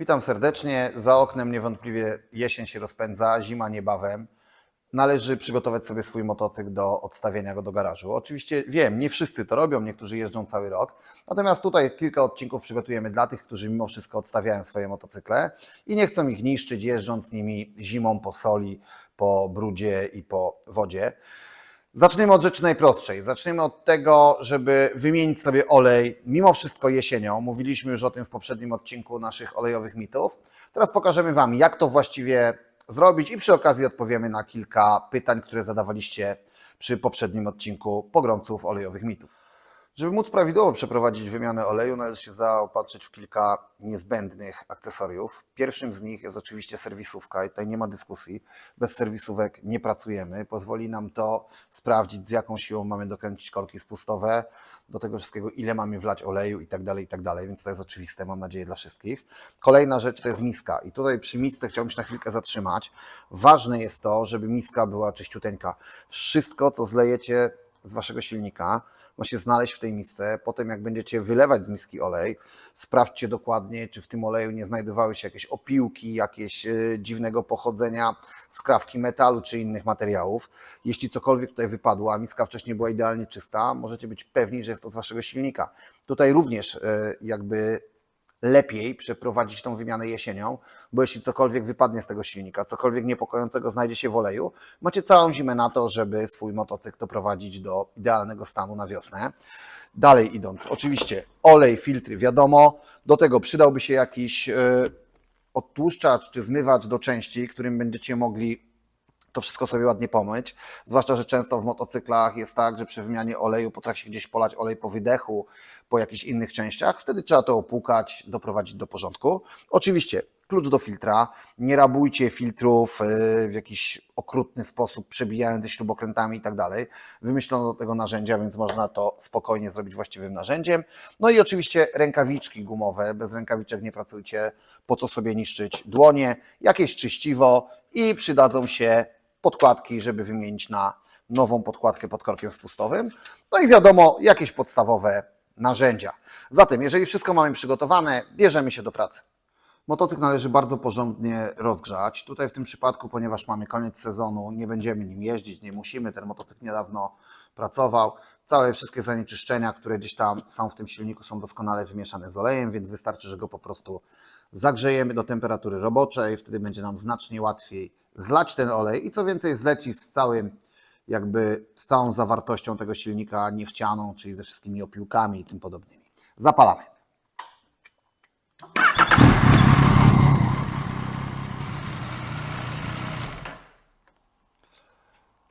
Witam serdecznie. Za oknem niewątpliwie jesień się rozpędza, zima niebawem. Należy przygotować sobie swój motocykl do odstawienia go do garażu. Oczywiście wiem, nie wszyscy to robią, niektórzy jeżdżą cały rok. Natomiast tutaj kilka odcinków przygotujemy dla tych, którzy mimo wszystko odstawiają swoje motocykle i nie chcą ich niszczyć, jeżdżąc nimi zimą po soli, po brudzie i po wodzie. Zaczniemy od rzeczy najprostszej. Zaczniemy od tego, żeby wymienić sobie olej, mimo wszystko jesienią. Mówiliśmy już o tym w poprzednim odcinku naszych olejowych mitów. Teraz pokażemy Wam, jak to właściwie zrobić i przy okazji odpowiemy na kilka pytań, które zadawaliście przy poprzednim odcinku pogromców olejowych mitów. Żeby móc prawidłowo przeprowadzić wymianę oleju, należy się zaopatrzyć w kilka niezbędnych akcesoriów. Pierwszym z nich jest oczywiście serwisówka i tutaj nie ma dyskusji. Bez serwisówek nie pracujemy. Pozwoli nam to sprawdzić, z jaką siłą mamy dokręcić korki spustowe, do tego wszystkiego, ile mamy wlać oleju i tak dalej, i tak dalej, więc to jest oczywiste, mam nadzieję, dla wszystkich. Kolejna rzecz to jest miska i tutaj przy misce chciałbym się na chwilkę zatrzymać. Ważne jest to, żeby miska była czyściuteńka. Wszystko, co zlejecie z waszego silnika ma się znaleźć w tej misce. Potem, jak będziecie wylewać z miski olej, sprawdźcie dokładnie, czy w tym oleju nie znajdowały się jakieś opiłki, jakieś e, dziwnego pochodzenia skrawki metalu czy innych materiałów. Jeśli cokolwiek tutaj wypadło, a miska wcześniej była idealnie czysta, możecie być pewni, że jest to z waszego silnika. Tutaj również e, jakby lepiej przeprowadzić tą wymianę jesienią, bo jeśli cokolwiek wypadnie z tego silnika, cokolwiek niepokojącego znajdzie się w oleju, macie całą zimę na to, żeby swój motocykl doprowadzić do idealnego stanu na wiosnę. Dalej idąc, oczywiście olej, filtry, wiadomo, do tego przydałby się jakiś yy, odtłuszczacz czy zmywacz do części, którym będziecie mogli to wszystko sobie ładnie pomyć. Zwłaszcza, że często w motocyklach jest tak, że przy wymianie oleju potrafi się gdzieś polać olej po wydechu, po jakichś innych częściach. Wtedy trzeba to opłukać, doprowadzić do porządku. Oczywiście klucz do filtra. Nie rabujcie filtrów y, w jakiś okrutny sposób, przebijając ze śrubokrętami i tak dalej. Wymyślono do tego narzędzia, więc można to spokojnie zrobić właściwym narzędziem. No i oczywiście rękawiczki gumowe. Bez rękawiczek nie pracujcie. Po co sobie niszczyć dłonie? Jakieś czyściwo i przydadzą się podkładki, żeby wymienić na nową podkładkę pod korkiem spustowym. No i wiadomo, jakieś podstawowe narzędzia. Zatem, jeżeli wszystko mamy przygotowane, bierzemy się do pracy. Motocykl należy bardzo porządnie rozgrzać. Tutaj w tym przypadku, ponieważ mamy koniec sezonu, nie będziemy nim jeździć, nie musimy. Ten motocykl niedawno pracował. Całe wszystkie zanieczyszczenia, które gdzieś tam są w tym silniku, są doskonale wymieszane z olejem, więc wystarczy, że go po prostu zagrzejemy do temperatury roboczej. Wtedy będzie nam znacznie łatwiej zlać ten olej i co więcej, zleci z całym jakby z całą zawartością tego silnika niechcianą, czyli ze wszystkimi opiłkami i tym podobnymi. Zapalamy.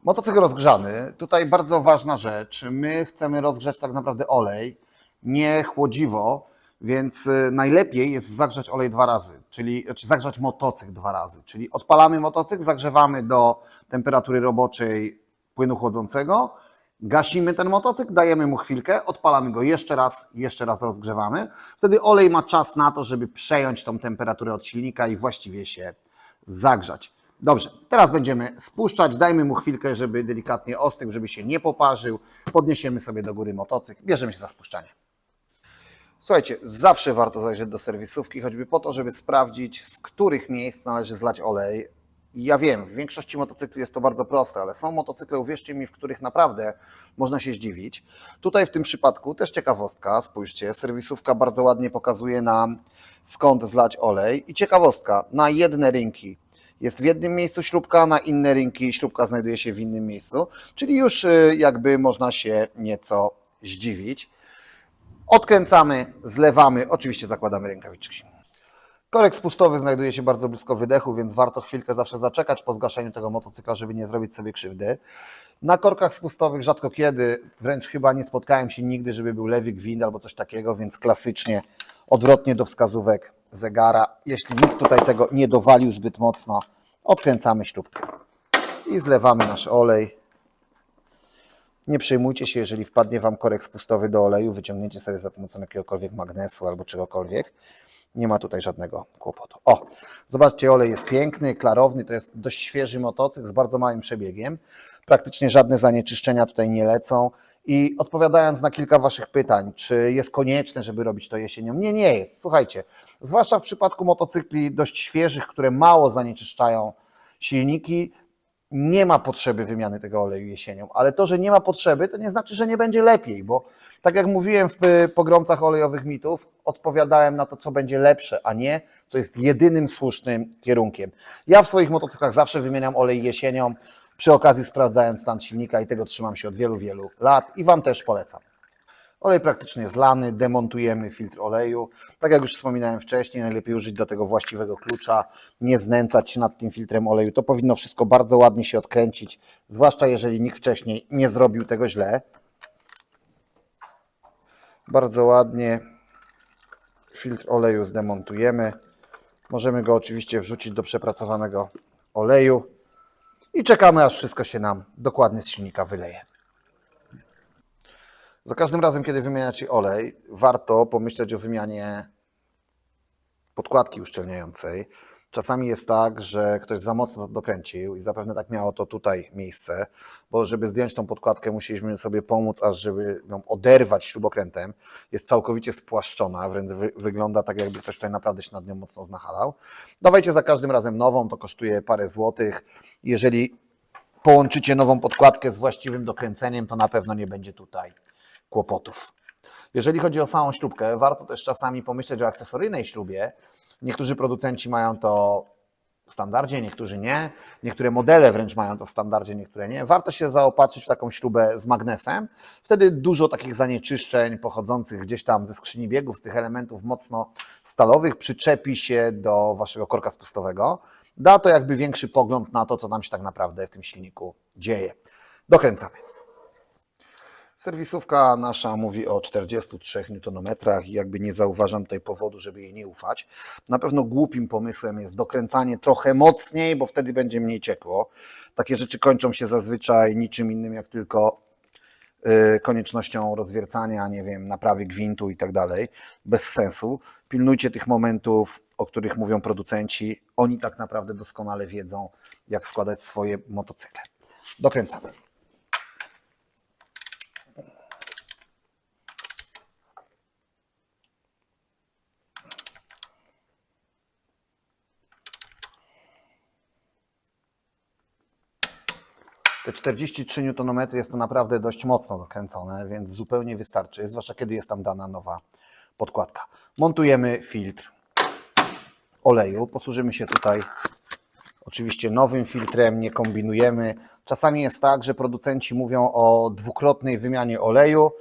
Motocykl rozgrzany. Tutaj bardzo ważna rzecz. My chcemy rozgrzać tak naprawdę olej, nie chłodziwo, więc y, najlepiej jest zagrzać olej dwa razy, czyli czy zagrzać motocykl dwa razy. Czyli odpalamy motocykl, zagrzewamy do temperatury roboczej płynu chłodzącego, gasimy ten motocykl, dajemy mu chwilkę, odpalamy go jeszcze raz, jeszcze raz rozgrzewamy. Wtedy olej ma czas na to, żeby przejąć tą temperaturę od silnika i właściwie się zagrzać. Dobrze, teraz będziemy spuszczać, dajmy mu chwilkę, żeby delikatnie ostygł, żeby się nie poparzył. Podniesiemy sobie do góry motocykl, bierzemy się za spuszczanie. Słuchajcie, zawsze warto zajrzeć do serwisówki, choćby po to, żeby sprawdzić, z których miejsc należy zlać olej. Ja wiem, w większości motocykli jest to bardzo proste, ale są motocykle, uwierzcie mi, w których naprawdę można się zdziwić. Tutaj w tym przypadku też ciekawostka, spójrzcie, serwisówka bardzo ładnie pokazuje nam skąd zlać olej. I ciekawostka, na jedne rynki jest w jednym miejscu śrubka, na inne rynki śrubka znajduje się w innym miejscu, czyli już y, jakby można się nieco zdziwić. Odkręcamy, zlewamy, oczywiście zakładamy rękawiczki. Korek spustowy znajduje się bardzo blisko wydechu, więc warto chwilkę zawsze zaczekać po zgaszeniu tego motocykla, żeby nie zrobić sobie krzywdy. Na korkach spustowych rzadko kiedy, wręcz chyba nie spotkałem się nigdy, żeby był lewy gwint albo coś takiego, więc klasycznie odwrotnie do wskazówek zegara. Jeśli nikt tutaj tego nie dowalił zbyt mocno, odkręcamy śrubkę i zlewamy nasz olej. Nie przejmujcie się, jeżeli wpadnie Wam korek spustowy do oleju, wyciągnięcie sobie za pomocą jakiegokolwiek magnesu albo czegokolwiek. Nie ma tutaj żadnego kłopotu. O, zobaczcie, olej jest piękny, klarowny, to jest dość świeży motocykl z bardzo małym przebiegiem. praktycznie żadne zanieczyszczenia tutaj nie lecą. I odpowiadając na kilka Waszych pytań, czy jest konieczne, żeby robić to jesienią? Nie, nie jest. Słuchajcie, zwłaszcza w przypadku motocykli dość świeżych, które mało zanieczyszczają silniki, nie ma potrzeby wymiany tego oleju jesienią, ale to, że nie ma potrzeby, to nie znaczy, że nie będzie lepiej, bo tak jak mówiłem w y, pogromcach olejowych mitów, odpowiadałem na to, co będzie lepsze, a nie co jest jedynym słusznym kierunkiem. Ja w swoich motocyklach zawsze wymieniam olej jesienią, przy okazji sprawdzając stan silnika i tego trzymam się od wielu, wielu lat i Wam też polecam. Olej praktycznie zlany, demontujemy filtr oleju. Tak jak już wspominałem wcześniej, najlepiej użyć do tego właściwego klucza, nie znęcać się nad tym filtrem oleju. To powinno wszystko bardzo ładnie się odkręcić, zwłaszcza jeżeli nikt wcześniej nie zrobił tego źle. Bardzo ładnie filtr oleju zdemontujemy. Możemy go oczywiście wrzucić do przepracowanego oleju i czekamy, aż wszystko się nam dokładnie z silnika wyleje. Za każdym razem, kiedy wymieniacie olej, warto pomyśleć o wymianie podkładki uszczelniającej. Czasami jest tak, że ktoś za mocno dokręcił i zapewne tak miało to tutaj miejsce, bo żeby zdjąć tą podkładkę, musieliśmy sobie pomóc, aż żeby ją oderwać śrubokrętem. Jest całkowicie spłaszczona, wręcz wy wygląda tak, jakby ktoś tutaj naprawdę się nad nią mocno znachalał. Dawajcie za każdym razem nową, to kosztuje parę złotych. Jeżeli połączycie nową podkładkę z właściwym dokręceniem, to na pewno nie będzie tutaj kłopotów. Jeżeli chodzi o samą śrubkę, warto też czasami pomyśleć o akcesoryjnej śrubie. Niektórzy producenci mają to w standardzie, niektórzy nie. Niektóre modele wręcz mają to w standardzie, niektóre nie. Warto się zaopatrzyć w taką śrubę z magnesem. Wtedy dużo takich zanieczyszczeń pochodzących gdzieś tam ze skrzyni biegów, z tych elementów mocno stalowych przyczepi się do waszego korka spustowego. Da to jakby większy pogląd na to, co nam się tak naprawdę w tym silniku dzieje. Dokręcamy. Serwisówka nasza mówi o 43 Nm i jakby nie zauważam tutaj powodu, żeby jej nie ufać. Na pewno głupim pomysłem jest dokręcanie trochę mocniej, bo wtedy będzie mniej ciekło. Takie rzeczy kończą się zazwyczaj niczym innym jak tylko y, koniecznością rozwiercania, nie wiem, naprawy gwintu i tak dalej. Bez sensu. Pilnujcie tych momentów, o których mówią producenci. Oni tak naprawdę doskonale wiedzą, jak składać swoje motocykle. Dokręcamy. Te 43 Nm jest to naprawdę dość mocno dokręcone, więc zupełnie wystarczy, zwłaszcza kiedy jest tam dana nowa podkładka. Montujemy filtr oleju. Posłużymy się tutaj oczywiście nowym filtrem, nie kombinujemy. Czasami jest tak, że producenci mówią o dwukrotnej wymianie oleju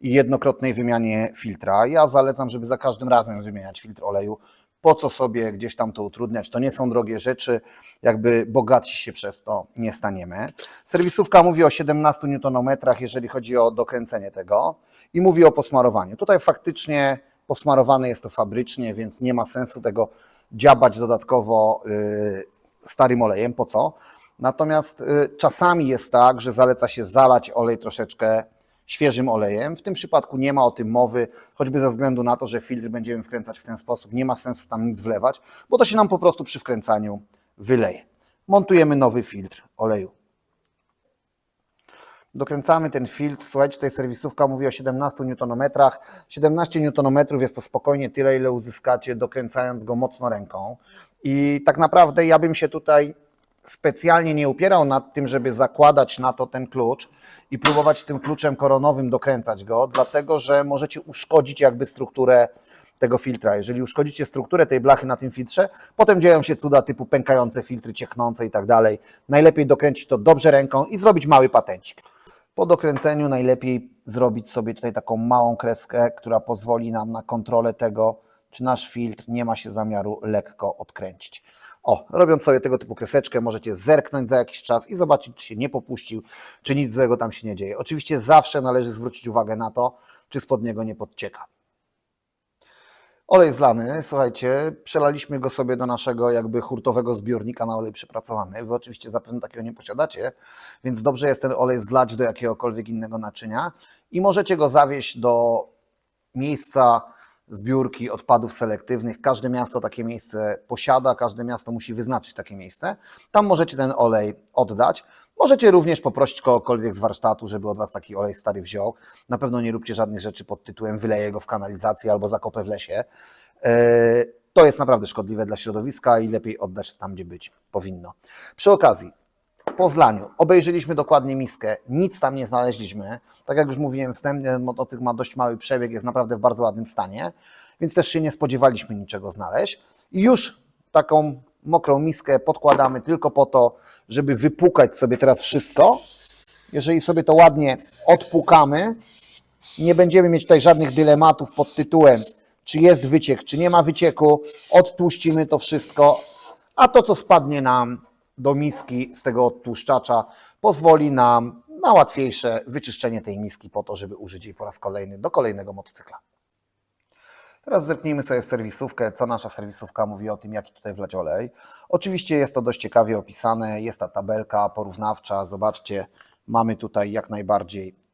i jednokrotnej wymianie filtra. Ja zalecam, żeby za każdym razem wymieniać filtr oleju. Po co sobie gdzieś tam to utrudniać? To nie są drogie rzeczy, jakby bogaci się przez to nie staniemy. Serwisówka mówi o 17 Nm, jeżeli chodzi o dokręcenie tego i mówi o posmarowaniu. Tutaj faktycznie posmarowane jest to fabrycznie, więc nie ma sensu tego dziabać dodatkowo yy, starym olejem. Po co? Natomiast y, czasami jest tak, że zaleca się zalać olej troszeczkę świeżym olejem. W tym przypadku nie ma o tym mowy, choćby ze względu na to, że filtr będziemy wkręcać w ten sposób. Nie ma sensu tam nic wlewać, bo to się nam po prostu przy wkręcaniu wyleje. Montujemy nowy filtr oleju. Dokręcamy ten filtr. Słuchajcie, tutaj serwisówka mówi o 17 Nm. 17 Nm jest to spokojnie tyle, ile uzyskacie dokręcając go mocno ręką. I tak naprawdę ja bym się tutaj specjalnie nie upierał nad tym, żeby zakładać na to ten klucz i próbować tym kluczem koronowym dokręcać go, dlatego że możecie uszkodzić jakby strukturę tego filtra. Jeżeli uszkodzicie strukturę tej blachy na tym filtrze, potem dzieją się cuda typu pękające filtry, ciechnące i tak dalej. Najlepiej dokręcić to dobrze ręką i zrobić mały patencik. Po dokręceniu najlepiej zrobić sobie tutaj taką małą kreskę, która pozwoli nam na kontrolę tego, czy nasz filtr nie ma się zamiaru lekko odkręcić. O, robiąc sobie tego typu kreseczkę, możecie zerknąć za jakiś czas i zobaczyć, czy się nie popuścił, czy nic złego tam się nie dzieje. Oczywiście zawsze należy zwrócić uwagę na to, czy spod niego nie podcieka. Olej zlany, słuchajcie, przelaliśmy go sobie do naszego jakby hurtowego zbiornika na olej przepracowany. Wy oczywiście zapewne takiego nie posiadacie, więc dobrze jest ten olej zlać do jakiegokolwiek innego naczynia i możecie go zawieźć do miejsca zbiórki odpadów selektywnych. Każde miasto takie miejsce posiada, każde miasto musi wyznaczyć takie miejsce. Tam możecie ten olej oddać. Możecie również poprosić kogokolwiek z warsztatu, żeby od Was taki olej stary wziął. Na pewno nie róbcie żadnych rzeczy pod tytułem wyleję go w kanalizacji albo zakopę w lesie. E, To jest naprawdę szkodliwe dla środowiska i lepiej oddać tam, gdzie być powinno. Przy okazji, Poznaniu. Obejrzeliśmy dokładnie miskę, nic tam nie znaleźliśmy. Tak jak już mówiłem wstępnie, motocykl ma dość mały przebieg, jest naprawdę w bardzo ładnym stanie, więc też się nie spodziewaliśmy niczego znaleźć. I już taką mokrą miskę podkładamy tylko po to, żeby wypukać sobie teraz wszystko. Jeżeli sobie to ładnie odpukamy, nie będziemy mieć tutaj żadnych dylematów pod tytułem, czy jest wyciek, czy nie ma wycieku. Odtłuścimy to wszystko, a to, co spadnie nam do miski z tego odtłuszczacza, pozwoli nam na łatwiejsze wyczyszczenie tej miski po to, żeby użyć jej po raz kolejny do kolejnego motocykla. Teraz zerknijmy sobie w serwisówkę, co nasza serwisówka mówi o tym, jaki tutaj wlać olej. Oczywiście jest to dość ciekawie opisane, jest ta tabelka porównawcza, zobaczcie, mamy tutaj jak najbardziej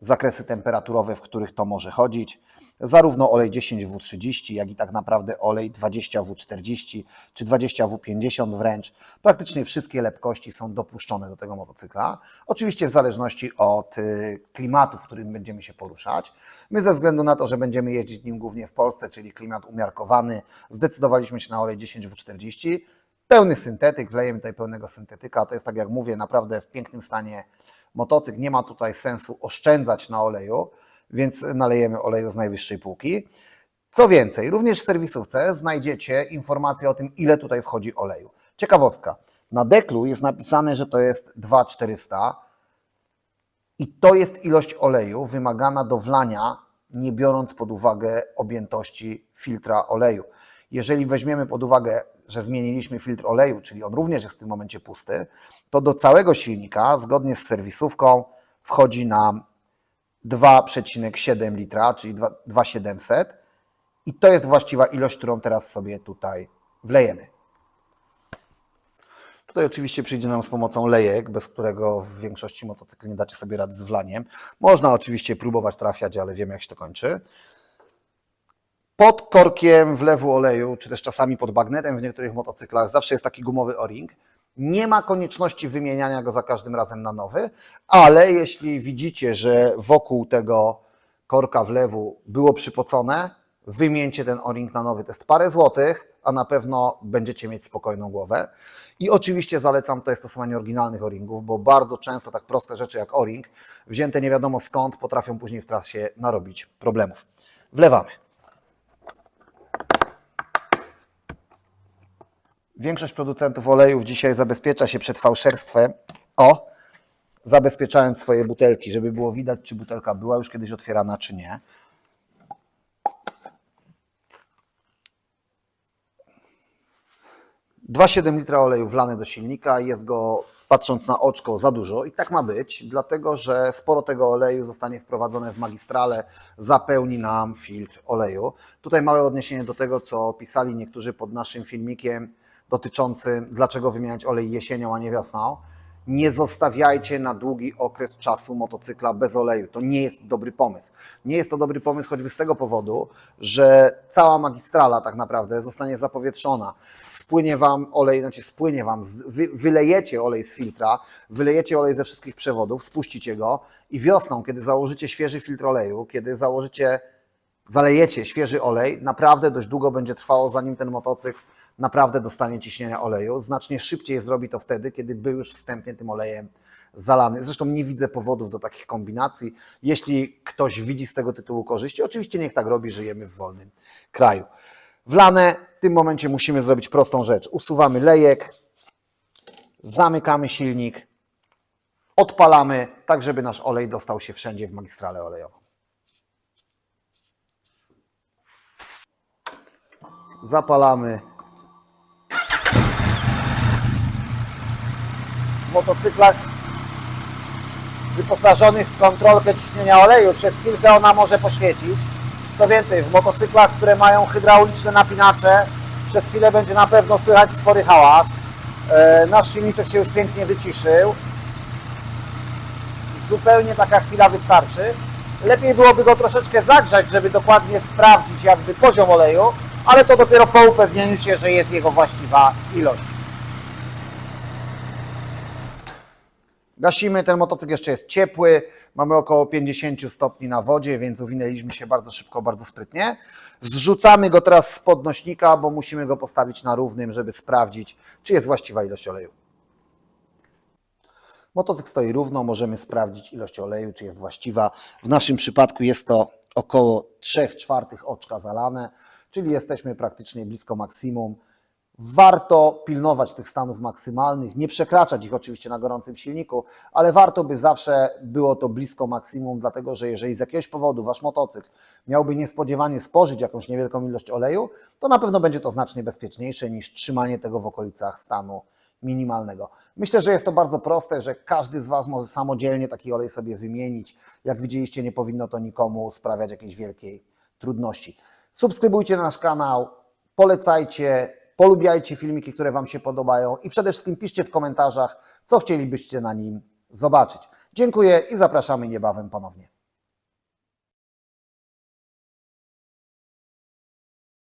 zakresy temperaturowe, w których to może chodzić. Zarówno olej 10W30, jak i tak naprawdę olej 20W40 czy 20W50 wręcz. Praktycznie wszystkie lepkości są dopuszczone do tego motocykla. Oczywiście w zależności od y, klimatu, w którym będziemy się poruszać. My ze względu na to, że będziemy jeździć nim głównie w Polsce, czyli klimat umiarkowany, zdecydowaliśmy się na olej 10W40. Pełny syntetyk, wlejemy tutaj pełnego syntetyka. To jest tak jak mówię, naprawdę w pięknym stanie motocykl. Nie ma tutaj sensu oszczędzać na oleju, więc nalejemy oleju z najwyższej półki. Co więcej, również w serwisówce znajdziecie informację o tym, ile tutaj wchodzi oleju. Ciekawostka. Na deklu jest napisane, że to jest 2400 i to jest ilość oleju wymagana do wlania, nie biorąc pod uwagę objętości filtra oleju. Jeżeli weźmiemy pod uwagę, że zmieniliśmy filtr oleju, czyli on również jest w tym momencie pusty, to do całego silnika, zgodnie z serwisówką, wchodzi nam 2,7 litra, czyli 2 2,700 i to jest właściwa ilość, którą teraz sobie tutaj wlejemy. Tutaj oczywiście przyjdzie nam z pomocą lejek, bez którego w większości motocykli nie dacie sobie rady z wlaniem. Można oczywiście próbować trafiać, ale wiemy jak się to kończy. Pod korkiem wlewu oleju, czy też czasami pod bagnetem w niektórych motocyklach zawsze jest taki gumowy o-ring. Nie ma konieczności wymieniania go za każdym razem na nowy, ale jeśli widzicie, że wokół tego korka wlewu było przypocone, wymieńcie ten o-ring na nowy. To jest parę złotych, a na pewno będziecie mieć spokojną głowę. I oczywiście zalecam tutaj stosowanie oryginalnych o-ringów, bo bardzo często tak proste rzeczy jak o-ring, wzięte nie wiadomo skąd, potrafią później w trasie narobić problemów. Wlewamy. Większość producentów olejów dzisiaj zabezpiecza się przed fałszerstwem. O, zabezpieczając swoje butelki, żeby było widać, czy butelka była już kiedyś otwierana, czy nie. Dwa 7 litra oleju wlane do silnika, jest go patrząc na oczko za dużo i tak ma być, dlatego że sporo tego oleju zostanie wprowadzone w magistrale, zapełni nam filtr oleju. Tutaj małe odniesienie do tego, co pisali niektórzy pod naszym filmikiem dotyczącym dlaczego wymieniać olej jesienią, a nie wiosną. Nie zostawiajcie na długi okres czasu motocykla bez oleju. To nie jest dobry pomysł. Nie jest to dobry pomysł choćby z tego powodu, że cała magistrala tak naprawdę zostanie zapowietrzona. Spłynie Wam olej, znaczy spłynie Wam, wy, wylejecie olej z filtra, wylejecie olej ze wszystkich przewodów, spuścicie go i wiosną, kiedy założycie świeży filtr oleju, kiedy założycie zalejecie świeży olej, naprawdę dość długo będzie trwało, zanim ten motocykl naprawdę dostanie ciśnienia oleju. Znacznie szybciej zrobi to wtedy, kiedy był już wstępnie tym olejem zalany. Zresztą nie widzę powodów do takich kombinacji. Jeśli ktoś widzi z tego tytułu korzyści, oczywiście niech tak robi, żyjemy w wolnym kraju. Wlane, w tym momencie musimy zrobić prostą rzecz. Usuwamy lejek, zamykamy silnik, odpalamy, tak żeby nasz olej dostał się wszędzie w magistralę olejową. Zapalamy. W motocyklach wyposażonych w kontrolkę ciśnienia oleju przez chwilkę ona może poświecić. Co więcej, w motocyklach, które mają hydrauliczne napinacze, przez chwilę będzie na pewno słychać spory hałas. E, Nasz silniczek się już pięknie wyciszył. Zupełnie taka chwila wystarczy. Lepiej byłoby go troszeczkę zagrzać, żeby dokładnie sprawdzić jakby poziom oleju, ale to dopiero po upewnieniu się, że jest jego właściwa ilość. Gasimy, ten motocykl jeszcze jest ciepły, mamy około 50 stopni na wodzie, więc uwinęliśmy się bardzo szybko, bardzo sprytnie. Zrzucamy go teraz z podnośnika, bo musimy go postawić na równym, żeby sprawdzić, czy jest właściwa ilość oleju. Motocykl stoi równo, możemy sprawdzić ilość oleju, czy jest właściwa. W naszym przypadku jest to około 3 czwartych oczka zalane, czyli jesteśmy praktycznie blisko maksimum. Warto pilnować tych stanów maksymalnych, nie przekraczać ich oczywiście na gorącym silniku, ale warto by zawsze było to blisko maksimum, dlatego że jeżeli z jakiegoś powodu wasz motocykl miałby niespodziewanie spożyć jakąś niewielką ilość oleju, to na pewno będzie to znacznie bezpieczniejsze niż trzymanie tego w okolicach stanu minimalnego. Myślę, że jest to bardzo proste, że każdy z Was może samodzielnie taki olej sobie wymienić. Jak widzieliście, nie powinno to nikomu sprawiać jakiejś wielkiej trudności. Subskrybujcie nasz kanał, polecajcie, polubiajcie filmiki, które Wam się podobają i przede wszystkim piszcie w komentarzach, co chcielibyście na nim zobaczyć. Dziękuję i zapraszamy niebawem ponownie.